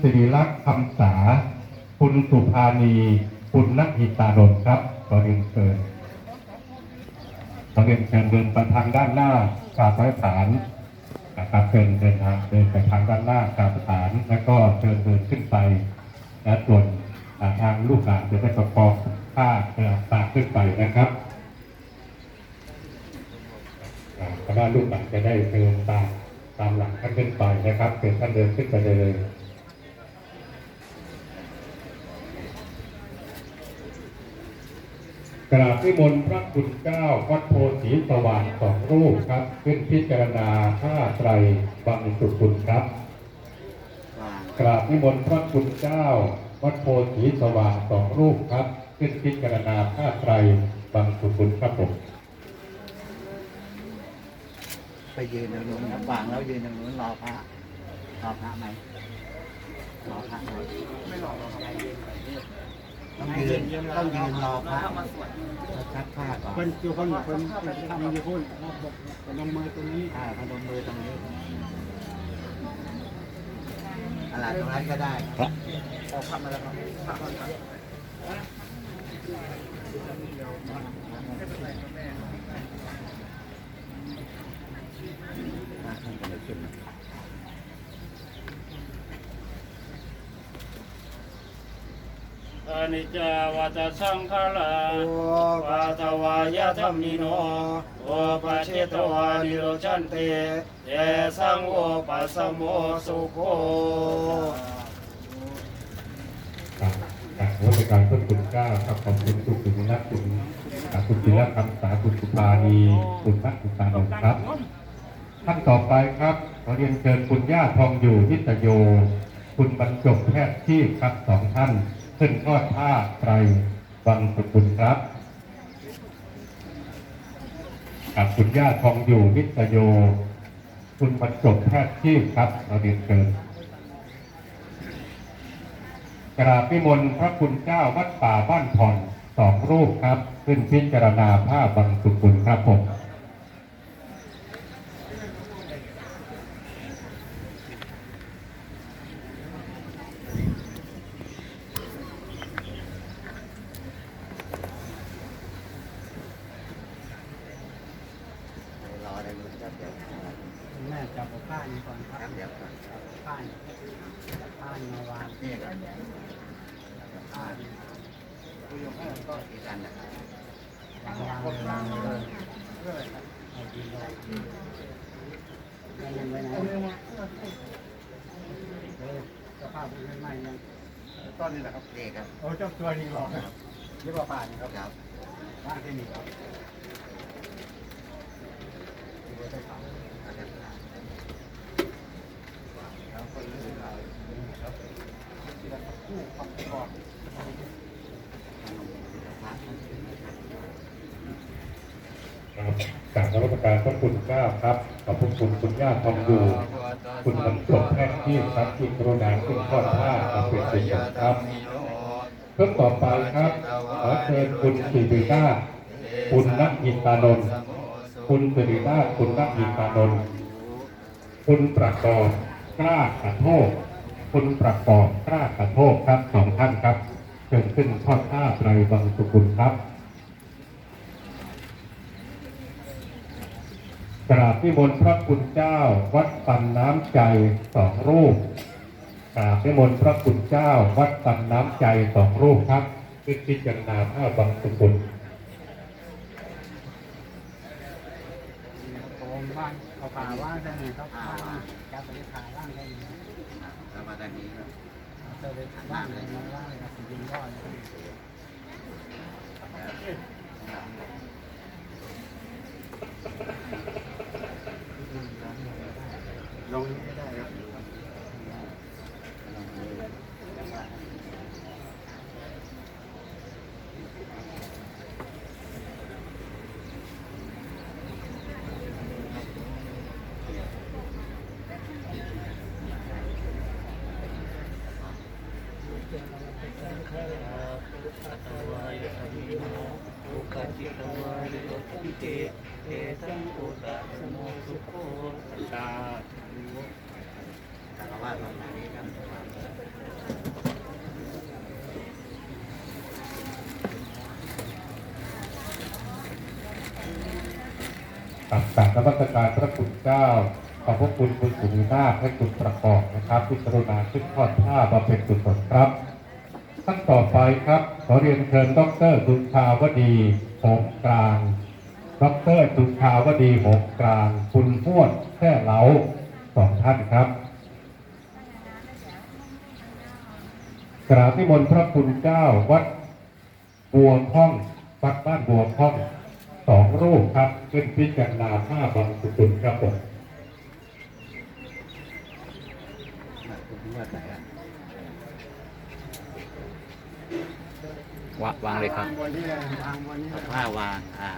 สิริลักษณ์คำสา คุณสุภานี คุณนักหิตานนท์ครับขอเรียนเชิญขอเรียนเชิญเดินไปทางด้านหน้ากาบพระฐานนะครับเชิญเดินทางเดินไปทางด้านหน้ากาบพระฐานแล้วก็เชิญเดินขึ้นไปและส่วนทางลูกหลานจะได้ประกอบผ้าเอ่อตาขึ้นไปนะครับอ่าคณะลูกหลานจะได้เดินตามตามหลังท่านขึ้นไปนะครับเป็นท่านเดินขึ้นไปเลย กราบนิมนต์พระคุณเจ้าวัดโพสีสว่างสองรูปครับ ขึ้นพิจารณาผ้าไตรบังสุกุลครับ กราบนิมนต์พระคุณเจ้าวัดโพสีสว่างสองรูปครับ ขึ้นพิจารณาผ้าไตรบังสุกุลครับผมไปยืนตรงนู้นครับวางแล้วยืนตรงนู้นรอพระรอพระไหมรอพระไหมไม่รอ ต้องยืนต้องยืนรอพระแล้วชักผ้าก่อนเพิ่นอยู่คนเพิ่นทำอยู่คนพนมมือตรงนี้อ่าพนมมือตรงนี้อะไรตรงนั้นก็ได้ออกคำมาแล้วครับพระคนครับอ่าท่านก็ไม่ขึ้น อนิจจาวัตสังขาราปาตวายธรรมิโนโอปะเชตวานิโรชันเตเยสังโอปัสสโมสุโคครับจากวัตการต้นคุณเก้าครับขอบคุณสุขุมนักคุณอ่าคุณศิลปคำสาคุณสุภานีคุณนักคุณตานนท์ครับ ท่านต่อไปครับขอเรียนเชิญคุณย่าทองอยู่นิตโย คุณบรรจบแพทย์ชีพครับสองท่าน ขึ้นทอดผ้าไตรวังสุกุลครับกับคุณย่าทองอยู่นิตโย คุณบรรจบแพทย์ชีพครับขอเรียนเชิญกราบพิมลพระคุณเจ้าวัดป่าบ้านผ่อนสองรูปครับ ขึ้นพิจารณาผ้าบางสุกุลครับผม รอได้นู้นครับเดี๋ยว แม่จับเอาผ้านี่ก่อนค ค รั รั บบ เดี๋ยวก่อน ผ้านี่ผ้านี่มาวาง นี่ครับ ผ้านี่ ก็อีกอันนะครับ วางวางวางเลยเอาดีเลยยังไว้ไหนเออสภาพเป็นไงยังต้ นนี่แหละครับนี่ครับโอ้เจ้าตัวนี้หรอเรียกว่าป่านี่ครับครับบ้านที่นี่ครับครับกราบนมัสการพระคุณเจ้าครับขอบพระคุณคุณย่าทองอยู่ คุณบรรจบแพทย์ที่ครับที่กรุณาขึ้นทอดผ้าเอาเป็นสิ่งครับเพื่อต่อไปครับ ขอเชิญคุณสิรินาคุณนักอินตานนท์คุณสิรินาคุณนักอินตานนท์คุณประกอบกล้าขะโทษคุณประกอบกล้าขะโทษครับสองท่านครับเชิญขึ้นทอดผ้าไตรบังสุกุลครับ กราบที่มนต์พระคุณเจ้า วัดปันน้ำใจสองรูปกราบที่มนต์พระคุณเจ้า วัดปันน้ำใจสองรูปครับขึ้นพิจารณาผ้าบังสุกุลโอ้บ้านเขาผ่าว่างได้ไหมครับผ่าว่างจับไปผ่าว่างได้ไหมแล้วมาด้านนี้ครับเจอไปว่างเลยมว่างเลยครับยิงรอดเลย ลงไม่ได้ครับ โอกาจิตวานิโรชันเตเยสังโอปัสสโมสุโคตา คารวะตรงนี้ครับ กราบนมัสการพระคุณเจ้า ขอบพระคุณคุณสุนีนาถและคุณประกอบนะครับที่กรุณาขึ้นทอดผ้าบำเพ็ญกุศลครับท่านต่อไปครับ ขอเรียนเชิญดรดุชาวดีหงกลางดรดุชาวดีหงกลาง คุณม้วนแท่เหลาสองท่านครับกราบนิมนต์พระคุณเจ้าวัดบัวพ่องวัดบ้านบัวพ่อง สองรูปครับขึ้นพิจารณาผ้าบางสุกุลครับผมคุณนวดไหนอะวางวางเลยครับวางบนนี้เลยวางบนนี้เอาผ้าวางอ่า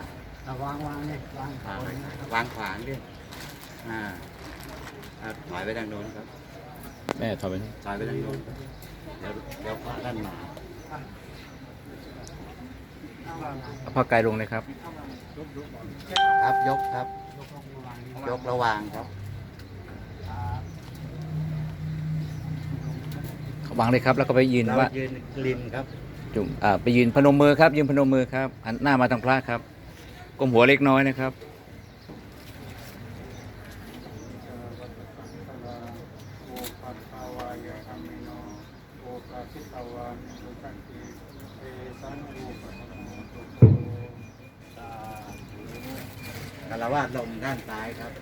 เอาวางวางเนี่ยวางวางบนนี้ครับวางขวางด้วยอ่าอ่าถอยไปทางโน้นครับ แม่ถอยไปถอยไปทางโน้นครับเดี๋ยวเดี๋ยวพระท่านมา เอาผ้าไกลลงเลยครับ ครับยกครับ ยกลงวางยกระวางครับวางเลยครับ แล้วก็ไปยืนเราว่ายืนริมครับ จุ่มอ่าไปยืนพนมมือครับ ยืนพนมมือครับหันหน้ามาทางพระครับก้มหัวเล็กน้อยนะครับ โอปัสสาวายะธรรมิโนโอปัสสิตาวานิสุขันติเอสังโอปัสสโมตุโตสาธุ คารวะลมด้านซ้ายครับ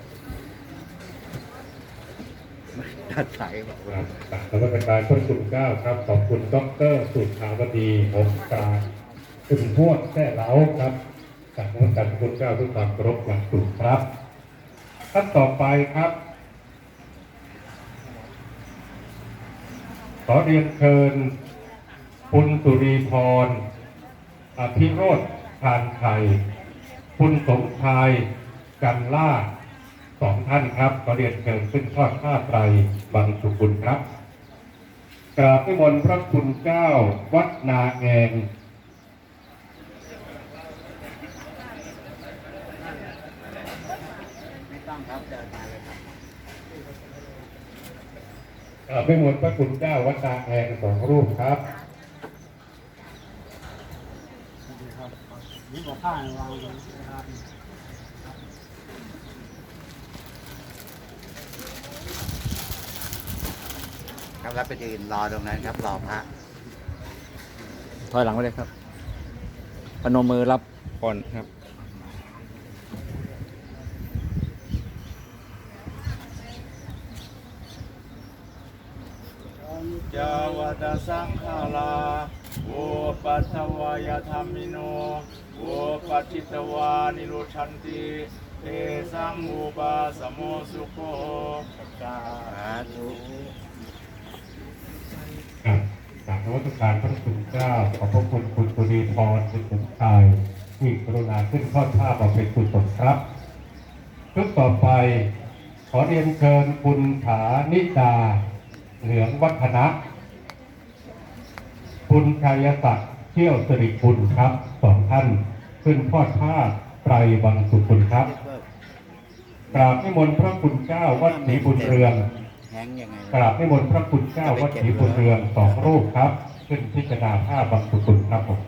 ด้านซ้ายบอก ค ว่า รับกราบนมัสการพระคุณเจ้าครับ ขอบคุณดรสุชาว ดีหงกางคุณม้วนแท่เหลาครับกราบนมัสการคุณเจ้าด้วยความเคารพอย่างสูงครับท่านต่อไปครับ ขอเรียนเชิญคุณสุรีพร อภิโรธทานไทยคุณสมชายกันล่าสองท่านครับ ขอเรียนเชิญขึ้นทอดผ้าไตรบางสุกุลครับ กราบนิมนต์พระคุณเจ้าวัดนาแงงไม่ต้องกราบนิมนต์พระคุณเจ้าวัดนาแงงสองรูปครับนี่บอกผ้างวางนะครับ ครับแล้วไปยืนรอตรงนั้นครับรอพระถอยหลังไปเลยครับ พนมมือรับก่อนครับจาวัตสังฆาลาโอปัตถวายธรรมิโนโอปัจจิตวานิโรชันติเตสังอุปาสโมสุโคสาสาธุครับ กราบนวัตการพระคุณเจ้าขอบพระคุณคุณสุรีพรคุณสมชายที่กรุณาขึ้นทอดผ้าบำเพ็ญกุศลครับชุดต่อไป ขอเรียนเชิญคุณฐานิดา เหลืองวัฒนะคุณชัยศักดิ์เชี่ยวสิริคุณครับสองท่านขึ้นทอดผ้าไตรบังสุคุณครับกราบนิมนต์พระคุณเจ้าวัดศรีบุญเรือง แฮงยังไงกราบนิมนต์พระคุณเจ้าวัดศรีบุญเรืองสองรูปครับ ขึ้นพิจารณาผ้าบังสุกุลครับผม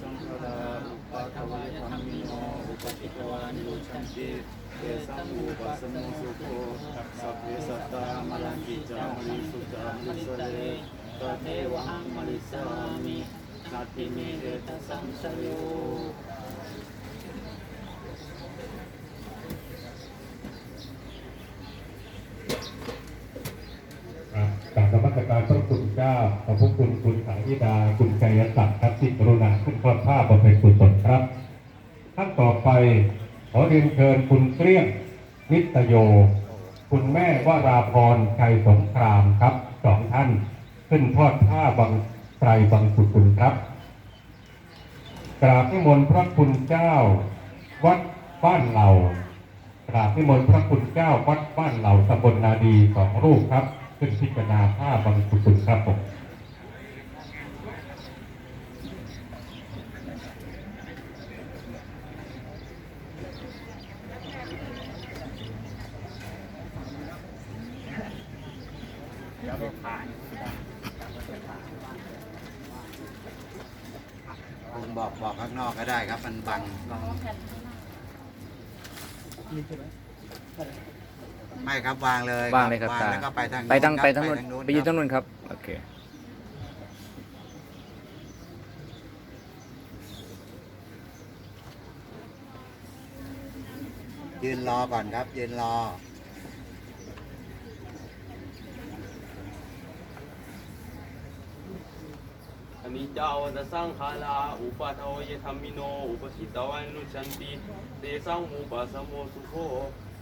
สังฆาลาอุปาทวายธรรมิโนอุปจิตวานิโรชันติเตสังอุปาสโมสุโคสัพเพสัตตามลังกิจามริสุจามริสเลตเทวหังมริสามินาติเมเดตสังสโยครับกราบนมัสการพระคุณเจ้าขอบพระคุณคุณสายิดา คุณชัยศักดิ์ครับที่กรุณาขึ้นทอดผ้าบำเพ็ญกุศลครับ ท่านต่อไป ขอเรียนเชิญคุณเกลี้ยงนิตโย คุณแม่วราพรชัยสงครามครับสองท่าน ขึ้นทอดผ้าบางไตรบังสุกุลครับ กราบนิมนต์พระคุณเจ้า วัดบ้านเหล่ากราบนิมนต์พระคุณเจ้าวัดบ้านเหล่าตำบลนาดีสองรูปครับ ขึ้นพิจารณาผ้าบังสุกุลครับผม บอกบอกข้างนอกก็ได้ครับ มันบังไม่ครับวางเลยว่างเลยครับวางตาแล้วก็ไปทางไปทางครับไปทางนู้นไปยืนคทารับงนู้นครับโอเคยืนรอก่อนครับ ยืนรอ นิจจาวัตสังขาราอุปาทวยธรรมิโน อุปชิตวานุชันติเตสังอุปสมโมสุโข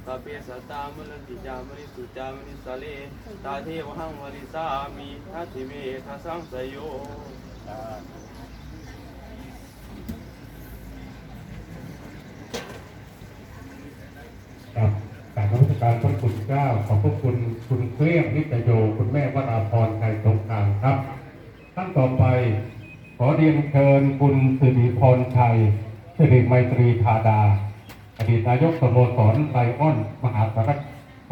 ตาเปสตามลันติจามริสุจามริสาเลตาเทวหังวริสามิทัติเมทัสสังสยโยครับการนมัสการพระคุณเจ้า ขอบพระคุณคุณเครียงนิตโย คุณแม่วราพรไทย ต่อไป ขอเรียนเชิญคุณสิริพรชัยสิริไมตรีธาดา อดีตนายกสโมสรไลออนมหาสาร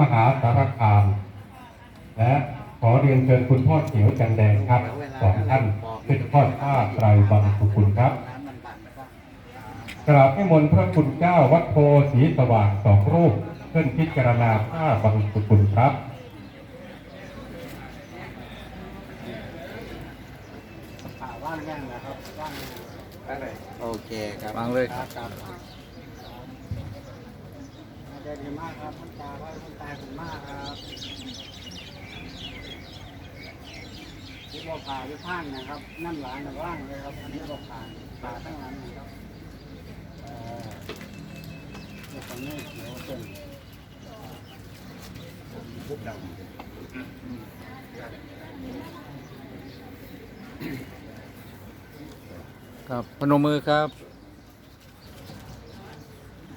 มหาสารคาม และขอเรียนเชิญคุณพ่อเขียวจันแดงครับสองท่านขึ้นทอด้าไตรบังสุกุลครับกราบให้มนพระคุณเจ้าวัดโพสีสว่างสองรูปขึ้นพิจารณาผ้าบังสุกุลครับ ผ่าว่างแน่นนะครับว่างแน่น โอเคครับวางเลย ครับครับน่าจะดีมากครับท่านตาว่าท่านตาคุณมากครับที่บอกผ่าอยู่ข้างนะครับนั่นหลานว่างเลยครับ อันนี้บอกผ่าผ่าทั้งหลังนะครับเอ่อเดี๋ยวตอนนี้เดี๋ยวเป็น ครับพนมมือครับ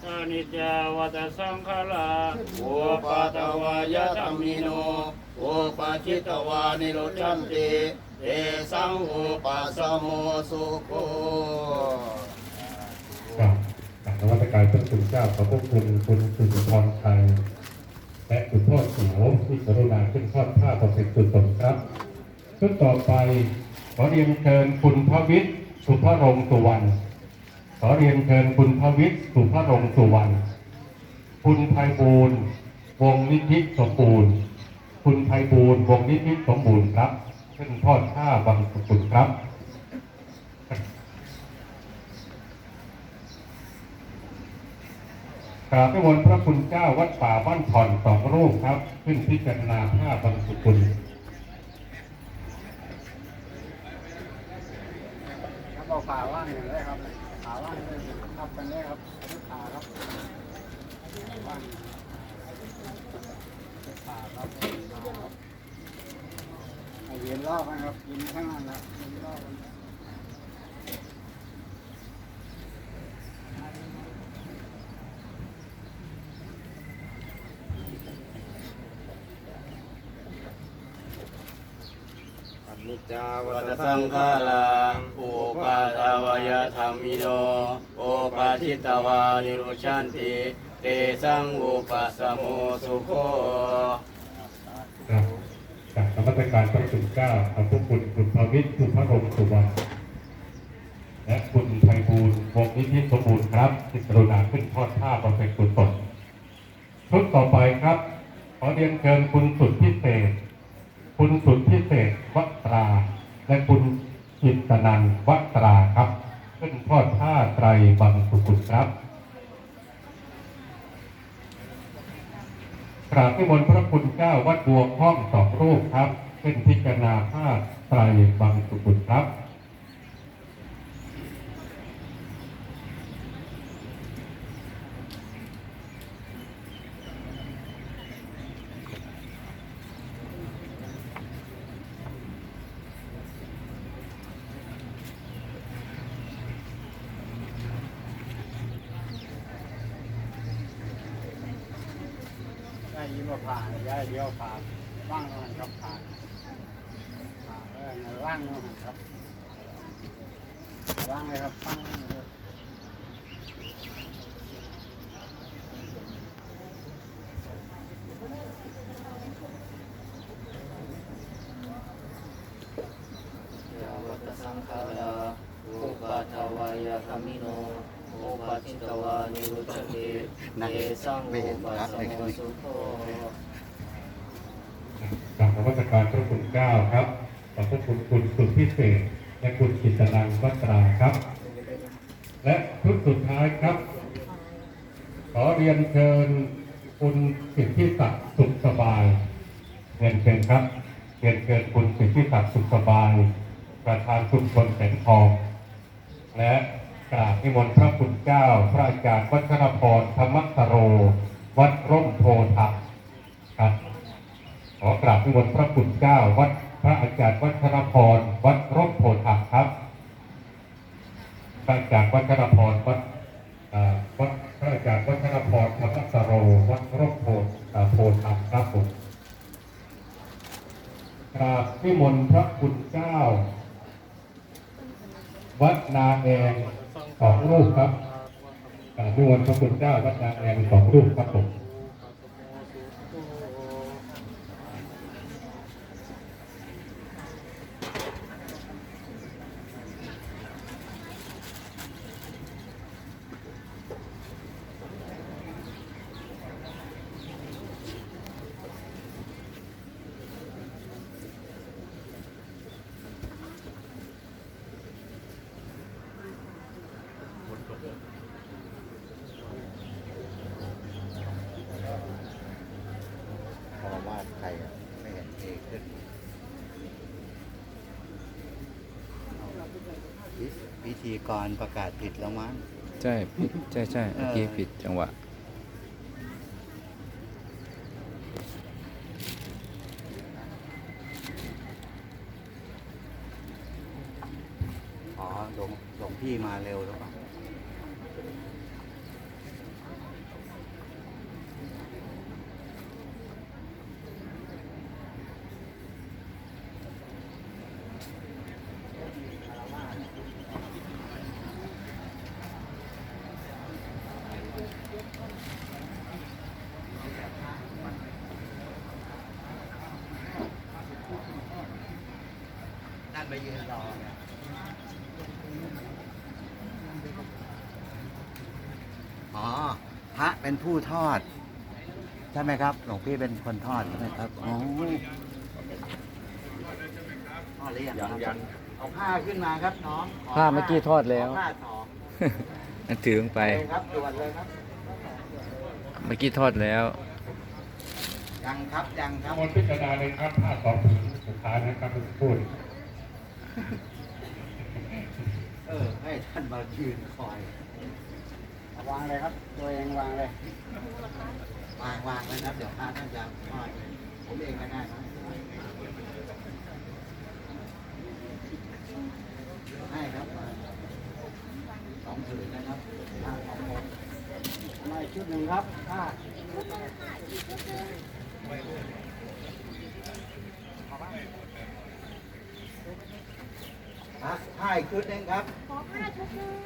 อนิจจาวัตสังขาราอุปาทวายธรรมิโนอุปชิตวานิโรชันติเตสังอุปสมโมสุโขครับกราบนวัตการพระคุณเจ้าขอบพระคุณคุณสุนทรชัยและคุณพ่อเขียวที่กรุณาขึ้นทอดผ้าประสิทธิ์สุดครับชุดต่อไปขอเรียนเชิญคุณพระวิทย์ สุภรงสุวรรณขอเรียนเชิญคุณพระวิทย์สุภรงสุวรรณคุณไพบูลวงนิธิสมบูรณ์ คุณไพบูลวงนิธิสมบูรณ์ครับขึ้นทอดผ้าบังสุกุลครับกราบนิมนต์พระคุณเจ้าวัดป่าบ้านผ่อนสองรูปครับ ขึ้นพิจารณาผ้าบางสุกุล ครับเอาผ่าว่างอย่างไรครับผ่าว่างเลยครับกันได้ครับผ่าครับว่างผ่าครับผ่าครับเอายืนรอบกันครับยืนข้างนั้นนะยืนรอบกันอนิจาวัตสังขาราอุปาทวา ธรรมิโนอุปชิตวานิโรชันติเตสังอุปสมโมสุโครับจากนมัสการพระคุณเจ้าขอบพระคุณคุณพระวิทย์คุณพระรงสุวรรณและคุณไพบูลวงนิธิสมบูรณ์ครับที่กรุณาขึ้นทอดผ้าบำเพ็ญกุศลชุดต่อไปครับ ขอเรียนเชิญคุณสุดพิเศษ คุณสุดพิเศษวัตรา และคุณจิตตนันวัตราครับ ขึ้นทอดผ้าไตรบังสุกุลครับกราบนิมนต์พระคุณเจ้าวัดบัวห้องสองรูปครับ เป็นพิจารณาผ้าไตรบังสุกุลครับ ได้ยินว่าผ่านย้ายเดียวผ่านว่างนั่นครับผ่านผ่านเออว่างนั่นครับว่างเลยครับว่างยาวัตสังขาราอุปาทวายาคามิโน อุปาจิตวานิรุชติเยสังอุปาสโมสุโขกราบนมัสการพระคุณเจ้าครับขอบพระคุณคุณสุดพิเศษ และคุณกิตนังวัตราครับ และชุดสุดท้ายครับ ขอเรียนเชิญคุณสิทธิศักดิ์สุขสบายเรียนเชิญครับเรียนเชิญคุณสิทธิศักดิ์สุขสบาย ประธานชุมชนแสงทอง และ กราบนิมนต์พระคุณเจ้า พระอาจารย์วัชรพรธรรมสโร วัดร่มโพธิ์ครับขอกราบนิมนต์พระคุณเจ้า วัดพระอาจารย์วัชรพรวัดร่มโพธิ์ครับพระอาจารย์วัชรพรวัดเอ่อวัดพระอาจารย์วัชรพรธรรมสโร วัดร่มโพธิ์เอ่อโพธิ์ธรรมครับผมกราบนิมนต์พระคุณเจ้า วัดนาแองสองรูปครับกราบนิมนต์ พระคุณเจ้าวัดนาแรงสองรูปครับผม พอวาดใครอะไม่เห็นเอขึ้นพิพิ ธีกรประกาศผิดแล้วมั้ง ใช่ผิดใช่ใช่เมื่อกี้ผิดจังหวะ อ๋อหลวงหลวงพี่มาเร็วหรือเปล่า นั่น ไปยืนรอเนี่ยอ๋อพระเป็นผู้ทอด ใช่ไหมครับ หลวงพี่เป็นคนทอดใช่ไหมครับอ๋อทอดหรือยังครับเอาผ้าขึ้นมาครับน้องขผ้าเมื่อกี้ทอดแล้ว ขผ้าสองนั่นถือลงไป เลยครับด่วนเลยครับเมื่อกี้ทอดแล้ว ยังครับยังครับมนต์พิจารณาเลยครับผ้าสองผืนสุดท้ายนะครับทุกพูด เออ ให้ท่านมายืนคอย วางเลยครับ ตัวเองวางเลย วางวางไว้นะเดี๋ยวพระท่านจะทอดผมเองก็ได้นะให้ครับมาสองผืนนะครับผ้าสองผืนมาอีกชุดหนึ่งครับผ้า ผ้าอีกชุดหนึงครับ ขอผ้าชุดหนึง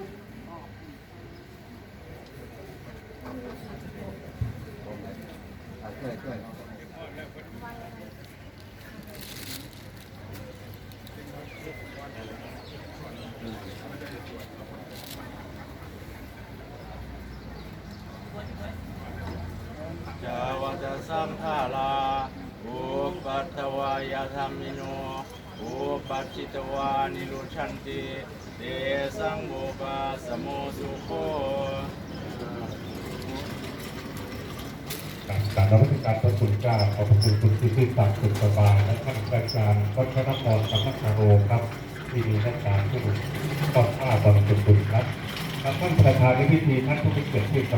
เอาช่วยช่วยยาวัตสังขาราอุปัตถวายธรรมิโน ปัจจิตวานิรุชันติเตสังอุปาสโมสุโขการนมัสการพระคุณเจ้าขอบคุณคุณที่ที่ตักสุขสบายและท่านอาจารย์วัชรพรธรรมสโรครับ ที่มีนักการผู้ทอดผ้าบริสุทธิ์บุญครับท่านประธานในพิธีท่านผู้มีเกียรติที่